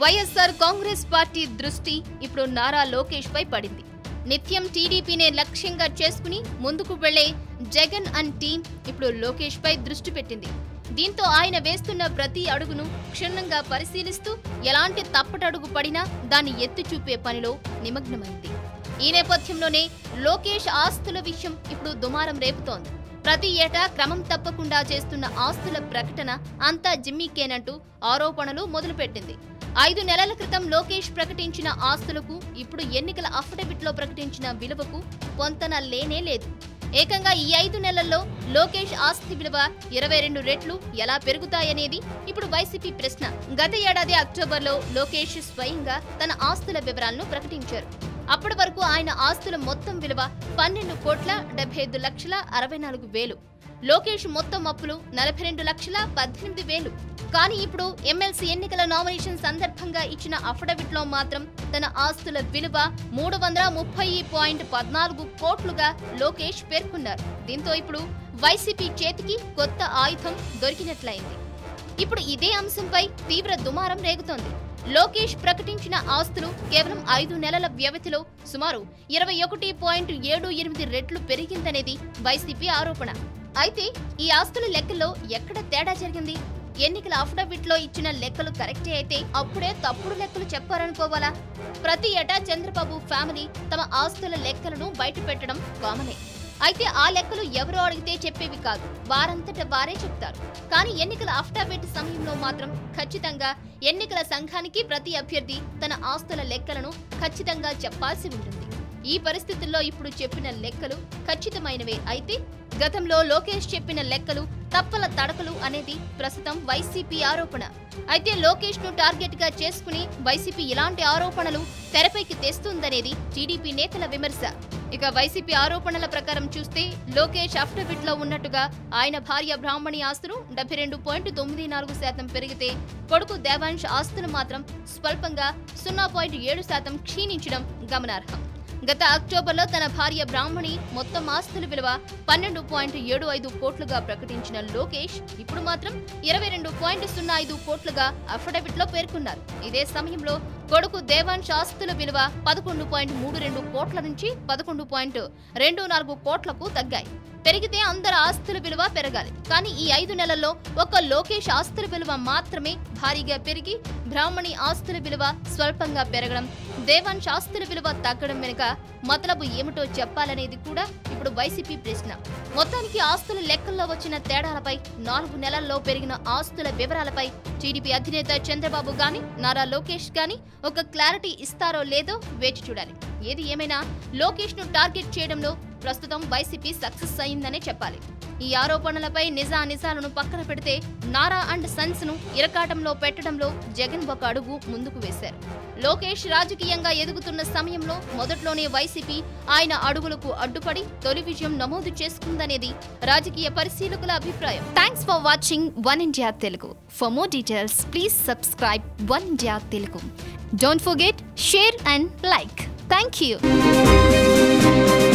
YSR Congress party దృష్టి ఇప్పుడు నారా లోకేష్ పై పడింది. నిత్యం టీడీపీనే లక్ష్యంగా చేసుకుని ముందుకు వెళ్ళే జగన్ అండ్ టీం ఇప్పుడు లోకేష్ పై దృష్టి పెట్టింది. దీంతో ఆయన వేస్తున్న ప్రతి అడుగును క్షుణ్ణంగా పరిశీలిస్తూ ఎలాంటి తప్పటడుగు పడినా దాన్ని ఎత్తి చూపే పనిలో నిమగ్నమైంది. ఈ నేపథ్యంలోనే లోకేష్ ఆస్తుల విషయం ఇప్పుడు దుమారం రేపుతోంది. ప్రతి ఏటా క్రమం తప్పకుండా చేస్తున్న ఆస్తుల ప్రకటన అంతా జిమ్మిక్కేనంటూ ఆరోపణలు మొదలుపెట్టింది. ఐదు నెలల క్రితం లోకేష్ ప్రకటించిన ఆస్తులకు ఇప్పుడు ఎన్నికల అఫిడవిట్లో ప్రకటించిన విలువకు పొంతన లేనే లేదు. ఏకంగా ఈ ఐదు నెలల్లో లోకేష్ ఆస్తి విలువ ఇరవై రెండు రెట్లు ఎలా పెరుగుతాయనేది ఇప్పుడు వైసీపీ ప్రశ్న. గత ఏడాది అక్టోబర్లో లోకేష్ స్వయంగా తన ఆస్తుల వివరాలను ప్రకటించారు. అప్పటి వరకు ఆయన ఆస్తుల మొత్తం విలువ పన్నెండు కోట్ల డెబ్బై ఐదు లక్షల అరవై నాలుగు వేలు. లోకేష్ మొత్తం అప్పులు నలభై రెండు లక్షల పద్దెనిమిది వేలు. కానీ ఇప్పుడు ఎమ్మెల్సీ ఎన్నికల నామినేషన్ సందర్భంగా ఇచ్చిన అఫిడవిట్లో మాత్రం తన ఆస్తుల విలువ మూడు వందల ముప్పై పాయింట్ పద్నాలుగు కోట్లుగా లోకేష్ పేర్కొన్నారు. దీంతో ఇప్పుడు వైసీపీ చేతికి కొత్త ఆయుధం దొరికినట్లయింది. ఇప్పుడు ఇదే అంశంపై తీవ్ర దుమారం రేగుతోంది. లోకేష్ ప్రకటించిన ఆస్తులు కేవలం ఐదు నెలల వ్యవధిలో సుమారు ఇరవై ఒకటి పాయింట్ ఏడు ఎనిమిది రెట్లు పెరిగిందనేది వైసీపీ ఆరోపణ. అయితే ఈ ఆస్తుల లెక్కల్లో ఎక్కడ తేడా జరిగింది? ఎన్నికల అఫిడవిట్లో ఇచ్చిన లెక్కలు కరెక్టే అయితే అప్పుడే తప్పుడు లెక్కలు చెప్పారనుకోవాలా? ప్రతి ఏటా చంద్రబాబు ఫ్యామిలీ తమ ఆస్తుల లెక్కలను బయటపెట్టడం కామనే. అయితే ఆ లెక్కలు ఎవరో అడిగితే చెప్పేవి కాదు. వారంతట వారే చెప్తారు. కానీ ఎన్నికల అఫిడవిట్ సమయంలో మాత్రం ఖచ్చితంగా ఎన్నికల సంఘానికి ప్రతి అభ్యర్థి తన ఆస్తుల లెక్కలను ఖచ్చితంగా చెప్పాల్సి ఉంటుంది. ఈ పరిస్థితుల్లో ఇప్పుడు చెప్పిన లెక్కలు ఖచ్చితమైనవే అయితే గతంలో లోకేష్ చెప్పిన లెక్కలు తప్పల తడకలు అనేది ప్రస్తుతం వైసీపీ ఆరోపణ. అయితే లోకేష్ను టార్గెట్గా చేసుకుని వైసీపీ ఇలాంటి ఆరోపణలు తెరపైకి తెస్తుందనేది టీడీపీ నేతల విమర్శ. ఇక వైసీపీ ఆరోపణల ప్రకారం చూస్తే లోకేష్ అఫిడవిట్లో ఉన్నట్టుగా ఆయన భార్య బ్రాహ్మణి ఆస్తులు డెబ్బై రెండు పాయింట్ తొమ్మిది నాలుగు శాతం పెరిగితే కొడుకు దేవాంశ్ ఆస్తులు మాత్రం స్వల్పంగా సున్నా పాయింట్ ఏడు శాతం క్షీణించడం గమనార్హం. గత అక్టోబర్లో తన భార్య బ్రాహ్మణి మొత్తం ఆస్తుల విలువ పన్నెండు పాయింట్ ఏడు ఐదు కోట్లుగా ప్రకటించిన లోకేష్ ఇప్పుడు మాత్రం ఇరవై రెండు పాయింట్ సున్నా ఐదు కోట్లుగా అఫిడవిట్లో పేర్కొన్నారు. ఇదే సమయంలో కొడుకు దేవాన్ ఆస్తుల విలువ పదకొండు పాయింట్ మూడు రెండు కోట్ల నుంచి పదకొండు పాయింట్ రెండు నాలుగు కోట్లకు తగ్గాయి. పెరిగితే అందరి ఆస్తుల విలువ పెరగాలి. కానీ ఈ ఐదు నెలల్లో ఒక్క లోకేష్ ఆస్తుల విలువ మాత్రమే భారీగా పెరిగి బ్రాహ్మణి ఆస్తుల విలువ స్వల్పంగా పెరగడం దేవాన్ ఆస్తుల విలువ తగ్గడం వెనుక మతలబు ఏమిటో చెప్పాలనేది కూడా ఇప్పుడు వైసీపీ ప్రశ్న. మొత్తానికి ఆస్తుల లెక్కల్లో వచ్చిన తేడాలపై నాలుగు నెలల్లో పెరిగిన ఆస్తుల వివరాలపై టీడీపీ అధినేత చంద్రబాబు గాని నారా లోకేష్ గాని ఒక క్లారిటీ ఇస్తారో లేదో వేచి చూడాలి. ఏది ఏమైనా లోకేష్ను టార్గెట్ చేయడంలో ప్రస్తుతం వైసీపీ సక్సెస్ అయిందనే చెప్పాలి. ఈ ఆరోపణలపై నిజా నిజాలను పక్కన పెడితే నారా అండ్ సన్స్ను ఇరకాటంలో పెట్టడంలో జగన్ ఒక అడుగు ముందుకు వేశారు. లోకేష్ రాజకీయంగా ఎదుగుతున్న సమయంలో మొదట్లోనే వైసీపీ ఆయన అడుగులకు అడ్డుపడి తొలి విజయం నమోదు చేసుకుందనేది రాజకీయ పరిశీలకుల అభిప్రాయం. Thanks for watching one India Telugu for more details please subscribe one India Telugu don't forget share and like Thank you.